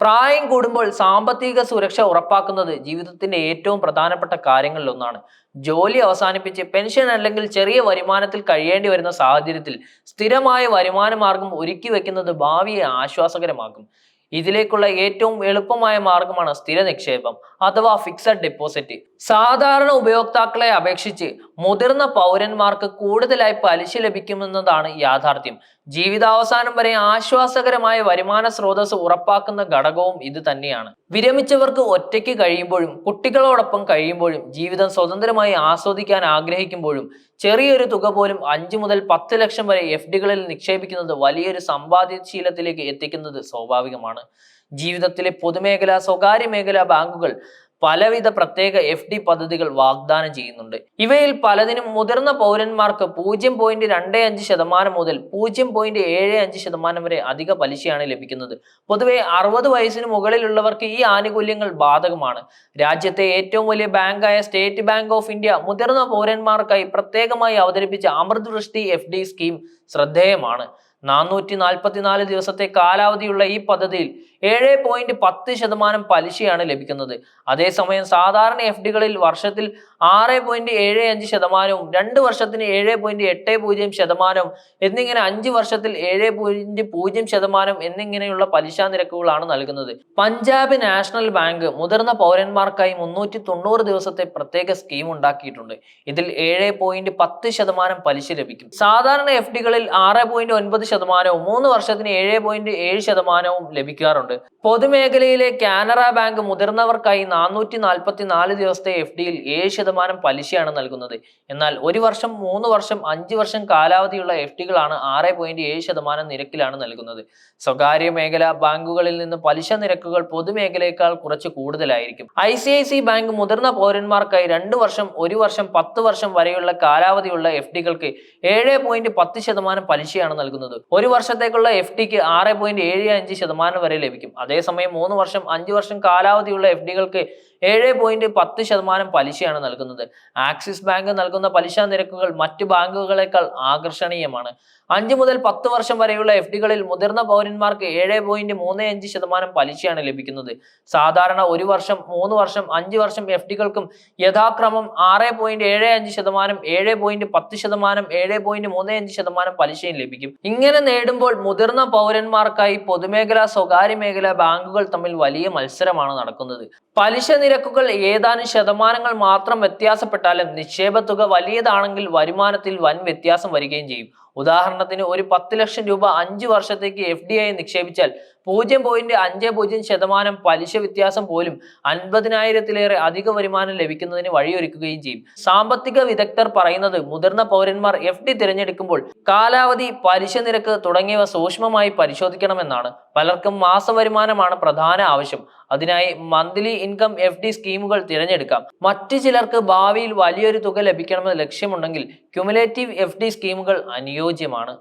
പ്രായം കൂടുമ്പോൾ സാമ്പത്തിക സുരക്ഷ ഉറപ്പാക്കുന്നത് ജീവിതത്തിന്റെ ഏറ്റവും പ്രധാനപ്പെട്ട കാര്യങ്ങളിലൊന്നാണ് ജോലി അവസാനിപ്പിച്ച് പെൻഷൻ അല്ലെങ്കിൽ ചെറിയ വരുമാനത്തിൽ കഴിയേണ്ടി വരുന്ന സാഹചര്യത്തിൽ സ്ഥിരമായ വരുമാന മാർഗം ഒരുക്കി വെക്കുന്നത് ഭാവിയെ ആശ്വാസകരമാക്കും. ഇതിലേക്കുള്ള ഏറ്റവും എളുപ്പമായ മാർഗമാണ് സ്ഥിര നിക്ഷേപം അഥവാ ഫിക്സഡ് ഡെപ്പോസിറ്റ് സാധാരണ ഉപയോക്താക്കളെ അപേക്ഷിച്ച് മുതിർന്ന പൗരന്മാർക്ക് കൂടുതലായി പലിശ ലഭിക്കുമെന്നതാണ് യാഥാർത്ഥ്യം. ജീവിതാവസാനം വരെ ആശ്വാസകരമായ വരുമാന സ്രോതസ് ഉറപ്പാക്കുന്ന ഘടകവും ഇത് തന്നെയാണ്. വിരമിച്ചവർക്ക് ഒറ്റയ്ക്ക് കഴിയുമ്പോഴും കുട്ടികളോടൊപ്പം കഴിയുമ്പോഴും ജീവിതം സ്വതന്ത്രമായി ആസ്വദിക്കാൻ ആഗ്രഹിക്കുമ്പോഴും ചെറിയൊരു തുക പോലും അഞ്ചു മുതൽ പത്ത് ലക്ഷം വരെ എഫ് ഡികളിൽ നിക്ഷേപിക്കുന്നത് വലിയൊരു സമ്പാദ്യശീലത്തിലേക്ക് എത്തിക്കുന്നത് സ്വാഭാവികമാണ്. ജീവിതത്തിലെ പൊതുമേഖല സ്വകാര്യ മേഖലാ ബാങ്കുകൾ പലവിധ പ്രത്യേക എഫ് ഡി പദ്ധതികൾ വാഗ്ദാനം ചെയ്യുന്നുണ്ട്. ഇവയിൽ പലതിനും മുതിർന്ന പൗരന്മാർക്ക് പൂജ്യം പോയിന്റ് രണ്ട് അഞ്ച് ശതമാനം മുതൽ പൂജ്യം പോയിന്റ് ഏഴ് അഞ്ച് ശതമാനം വരെ അധിക പലിശയാണ് ലഭിക്കുന്നത്. പൊതുവെ അറുപത് വയസ്സിന് മുകളിലുള്ളവർക്ക് ഈ ആനുകൂല്യങ്ങൾ ബാധകമാണ്. രാജ്യത്തെ ഏറ്റവും വലിയ ബാങ്കായ സ്റ്റേറ്റ് ബാങ്ക് ഓഫ് ഇന്ത്യ മുതിർന്ന പൗരന്മാർക്കായി പ്രത്യേകമായി അവതരിപ്പിച്ച അമൃത് വൃഷ്ടി എഫ് ഡി സ്കീം ശ്രദ്ധേയമാണ്. നാനൂറ്റി നാൽപ്പത്തിനാല് ദിവസത്തെ കാലാവധിയുള്ള ഈ പദ്ധതിയിൽ ഏഴ് പോയിന്റ് പത്ത് ശതമാനം പലിശയാണ് ലഭിക്കുന്നത്. അതേസമയം സാധാരണ എഫ് ഡികളിൽ വർഷത്തിൽ ആറ് പോയിന്റ് ഏഴ് അഞ്ച് ശതമാനവും രണ്ട് വർഷത്തിന് ഏഴ് പോയിന്റ് എട്ട് പൂജ്യം ശതമാനവും എന്നിങ്ങനെ അഞ്ച് വർഷത്തിൽ ഏഴ് പോയിന്റ് പൂജ്യം ശതമാനം എന്നിങ്ങനെയുള്ള പലിശ നിരക്കുകളാണ് നൽകുന്നത്. പഞ്ചാബ് നാഷണൽ ബാങ്ക് മുതിർന്ന പൗരന്മാർക്കായി മുന്നൂറ്റി തൊണ്ണൂറ് ദിവസത്തെ പ്രത്യേക സ്കീം ഉണ്ടാക്കിയിട്ടുണ്ട്. ഇതിൽ ഏഴ് പോയിന്റ് പത്ത് ശതമാനം പലിശ ലഭിക്കും. സാധാരണ എഫ് ഡികളിൽ ആറ് പോയിന്റ് ഒൻപത് ശതമാനവും മൂന്ന് വർഷത്തിന് ഏഴ് പോയിന്റ് ഏഴ് ശതമാനവും ലഭിക്കാറുണ്ട്. പൊതുമേഖലയിലെ കാനറ ബാങ്ക് മുതിർന്നവർക്കായി നാനൂറ്റി നാൽപ്പത്തി നാല് ദിവസത്തെ എഫ് ഡിയിൽ ഏഴ് ശതമാനം പലിശയാണ് നൽകുന്നത്. എന്നാൽ ഒരു വർഷം മൂന്ന് വർഷം അഞ്ച് വർഷം കാലാവധിയുള്ള എഫ് ഡികളാണ് ആറ് പോയിന്റ് ഏഴ് ശതമാനം നിരക്കിലാണ് നൽകുന്നത്. സ്വകാര്യ മേഖല ബാങ്കുകളിൽ നിന്ന് പലിശ നിരക്കുകൾ പൊതുമേഖലയേക്കാൾ കുറച്ച് കൂടുതലായിരിക്കും. I C I C bank മുതിർന്ന പൗരന്മാർക്കായി രണ്ട് വർഷം ഒരു വർഷം പത്ത് വർഷം വരെയുള്ള കാലാവധിയുള്ള എഫ് ഡികൾക്ക് ഏഴ് പോയിന്റ് പത്ത് ശതമാനം പലിശയാണ് നൽകുന്നത്. ഒരു വർഷത്തേക്കുള്ള എഫ് ഡിക്ക് ആറ് പോയിന്റ് ഏഴ് അഞ്ച് ശതമാനം വരെ ലഭിക്കും. അതേസമയം മൂന്ന് വർഷം അഞ്ച് വർഷം കാലാവധിയുള്ള എഫ് ഡികൾക്ക് ഏഴ് പോയിന്റ് പത്ത് ശതമാനം പലിശയാണ് നൽകുന്നത്. ആക്സിസ് ബാങ്ക് നൽകുന്ന പലിശ നിരക്കുകൾ മറ്റ് ബാങ്കുകളെക്കാൾ ആകർഷണീയമാണ്. അഞ്ച് മുതൽ പത്ത് വർഷം വരെയുള്ള എഫ് ഡികളിൽ മുതിർന്ന പൗരന്മാർക്ക് ഏഴ് പോയിന്റ് മൂന്ന് അഞ്ച് ശതമാനം പലിശയാണ് ലഭിക്കുന്നത്. സാധാരണ ഒരു വർഷം മൂന്ന് വർഷം അഞ്ച് വർഷം എഫ് ഡികൾക്കും യഥാക്രമം ആറ് പോയിന്റ് ഏഴ് അഞ്ച് ശതമാനം ഏഴ് പോയിന്റ് പത്ത് ശതമാനം ഏഴ് പോയിന്റ് മൂന്ന് അഞ്ച് ശതമാനം പലിശയും ലഭിക്കും. ഇങ്ങനെ നേടുമ്പോൾ മുതിർന്ന പൗരന്മാർക്കായി പൊതുമേഖല സ്വകാര്യ മേഖല ബാങ്കുകൾ തമ്മിൽ വലിയ മത്സരമാണ് നടക്കുന്നത്. പലിശ നിരക്കുകൾ ഏതാനും ശതമാനങ്ങൾ മാത്രം വ്യത്യാസപ്പെട്ടാലും നിക്ഷേപ തുക വലിയതാണെങ്കിൽ വരുമാനത്തിൽ വൻ വ്യത്യാസം വരികയും ചെയ്യും. ഉദാഹരണത്തിന് ഒരു പത്ത് ലക്ഷം രൂപ അഞ്ച് വർഷത്തേക്ക് എഫ് ഡി ആയി നിക്ഷേപിച്ചാൽ പൂജ്യം പോയിന്റ് അഞ്ച് പൂജ്യം ശതമാനം പലിശ വ്യത്യാസം പോലും അൻപതിനായിരത്തിലേറെ അധിക വരുമാനം ലഭിക്കുന്നതിന് വഴിയൊരുക്കുകയും ചെയ്യും. സാമ്പത്തിക വിദഗ്ധർ പറയുന്നത് മുതിർന്ന പൗരന്മാർ എഫ് ഡി തിരഞ്ഞെടുക്കുമ്പോൾ കാലാവധി പലിശ നിരക്ക് തുടങ്ങിയവ സൂക്ഷ്മമായി പരിശോധിക്കണമെന്നാണ്. പലർക്കും മാസവരുമാനമാണ് പ്രധാന ആവശ്യം. അതിനായി മന്ത്ലി ഇൻകം എഫ് ഡി സ്കീമുകൾ തിരഞ്ഞെടുക്കാം. മറ്റു ചിലർക്ക് ഭാവിയിൽ വലിയൊരു തുക ലഭിക്കണമെന്ന് ലക്ഷ്യമുണ്ടെങ്കിൽ ക്യുമുലേറ്റീവ് എഫ് ഡി സ്കീമുകൾ അനുയോജ്യമാണ്.